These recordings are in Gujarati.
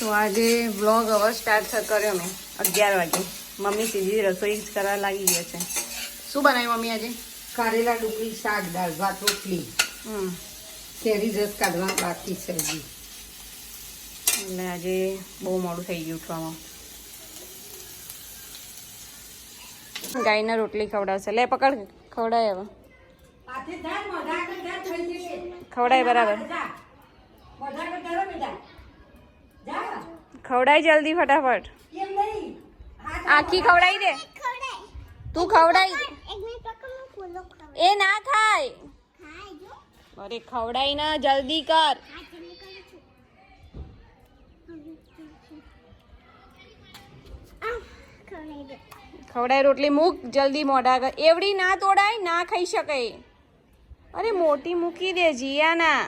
તો આજે વ્લોગ હવે સ્ટાર્ટ કર્યો મેં અગિયાર વાગે. મમ્મી સીધી રસોઈ જ કરવા લાગી ગયા છે. શું બનાવ્યું મમ્મી આજે? કારેલા ડુંગળી શાક દાળ ભાત રોટલી. હમ. કેરી રસ કાઢવા બાકી છે હજી. એટલે આજે બહુ મોડું થઈ ગયું ઉઠવામાં. ગાયને રોટલી ખવડાવશે. લે પકડ ખવડાય હવે. ખવડાય બરાબર. ખવડાય જલ્દી ફટાફટ. આખી ખવડાવી દે. તું ખવડાઈ. એ ના ખાય અરે ખવડાઈ ના જલ્દી કર. ખવડાય રોટલી મૂક જલ્દી મોઢા કર. એવડી ના તોડાય ના ખાઈ શકાય. અરે મોટી મૂકી દે જીયા ના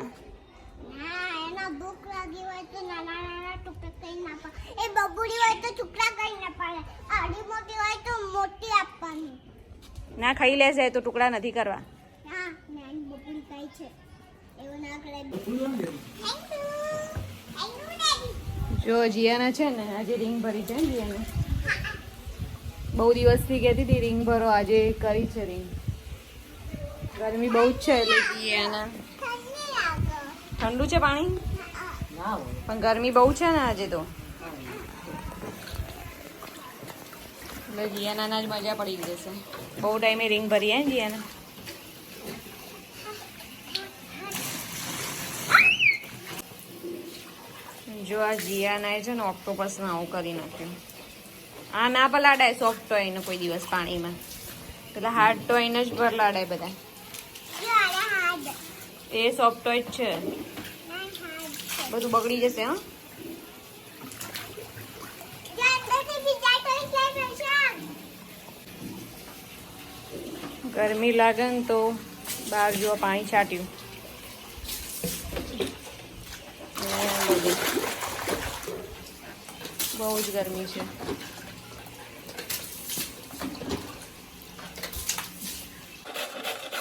એ બબુડી હોય તો ટુકડા કરી ના પાડે. આડી મોટી હોય તો મોટી આપવાની. ના ખાઈ લેશે તો ટુકડા નથી કરવા. હા નાની બબુડી છે. એવું ના ડેડી જો જીયાના છે ને આજે રિંગ ભરી છે જીયાને. બહુ દિવસથી કહેતી હતી રિંગ ભરો આજે કરી છે રિંગ ગરમી બહુ જ છે એટલે જીયાના. ઠંડુ છે પાણી? પણ ગરમી બહુ છે ને આજે તો. એટલે જીયાના જ મજા પડી જશે બહુ ટાઈમે રિંગ ભરીએ ને જીયાના. જો આ જીયાના છે ને ઓક્ટોપસમાં આવું કરી નાખ્યું. આ ના પલાડાય સોફ્ટ ટોયને કોઈ દિવસ પાણીમાં. પેલા હાર્ડ ટોયને જ ભરલાડાય બધા. એ સોફ્ટ ટોય જ છે. બધું બગડી જશે, હા? ગરમી લાગે ને તો બહાર જો પાણી છાંટ્યું. બહુ જ ગરમી છે.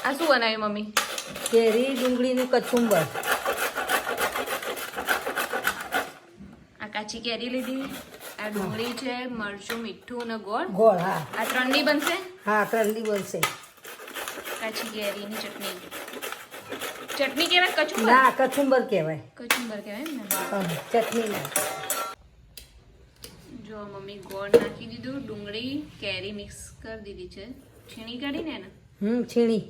આ શું બનાવ્યું, મમ્મી? કેરી, ડુંગળીનું કચુંબર કાચી કેરી લીધી આ ડુંગળી છે મરચું મીઠું અને ગોળ. ગોળ હા. આ ત્રણની બનશે? હા ત્રણની બનશે. કાચી કેરીની ચટણી. ચટણી કહેવાય કચુંબર? ના કચુંબર કહેવાય કચુંબર કહેવાય ને? ચટણી ના. જો મમ્મી ગોળ નાખી દીધું ડુંગળી કેરી મિક્સ કરી દીધી છે. છીણી કાઢીને એને? હમ છીણી.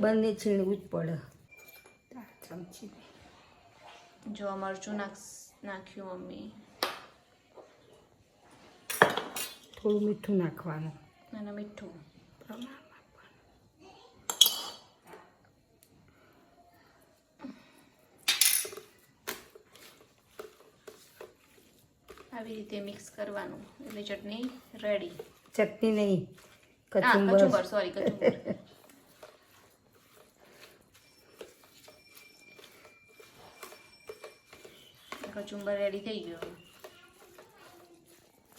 બંને છીણવું જ પડે. ચમચી જો મરચું નાખ નાખ્યું અમે થોડું મીઠું નાખવાનું. અને મીઠું. આવી રીતે મિક્સ કરવાનું. એટલે ચટણી રેડી ચટણી નહીં કચુંબર. સોરી કચુંબર. કચુંબર રેડી થઈ ગયો.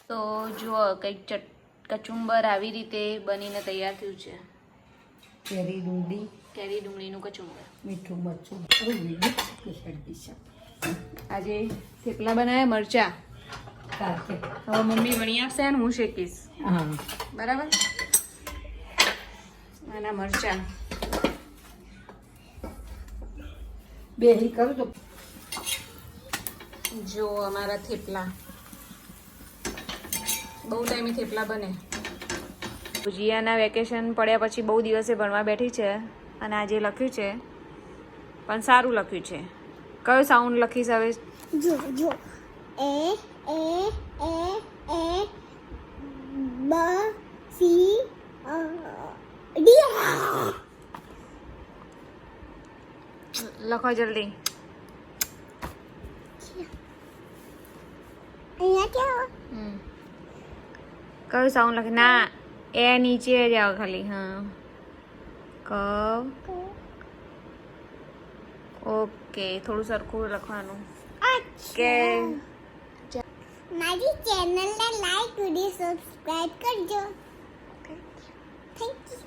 તો જુઓ કંઈક ચટ કચુંબર આવી રીતે બનીને તૈયાર થયું છે. કેરી ડુંગળી. કેરી ડુંગળીનું કચુંબર. મીઠું મરચું. આજે થેપલા બનાવ્યા મરચા. હવે મમ્મી વણી આપશે અને હું શેકીશ. બરાબર? આના મરચા. બે કરું તો જો અમારા થેપલા. બહુ ટાઈમે થેપલા બને. જીયાના વેકેશન પડ્યા પછી બહુ દિવસે ભણવા બેઠી છે અને આજે લખ્યું છે. પણ સારું લખ્યું છે. કયો સાઉન્ડ લખીશ હવે? જો જો. એ એ એ એ બ સી અ, ડી. લખો જલ્દી. कर्व साउंड लखना એ નીચે आ जाओ खाली हाँ कर्व ઓકે થોડું સરખું લખવાનું. ઓકે મારી ચેનલને લાઈક વીડિયો સબસ્ક્રાઇબ કરજો. Thank you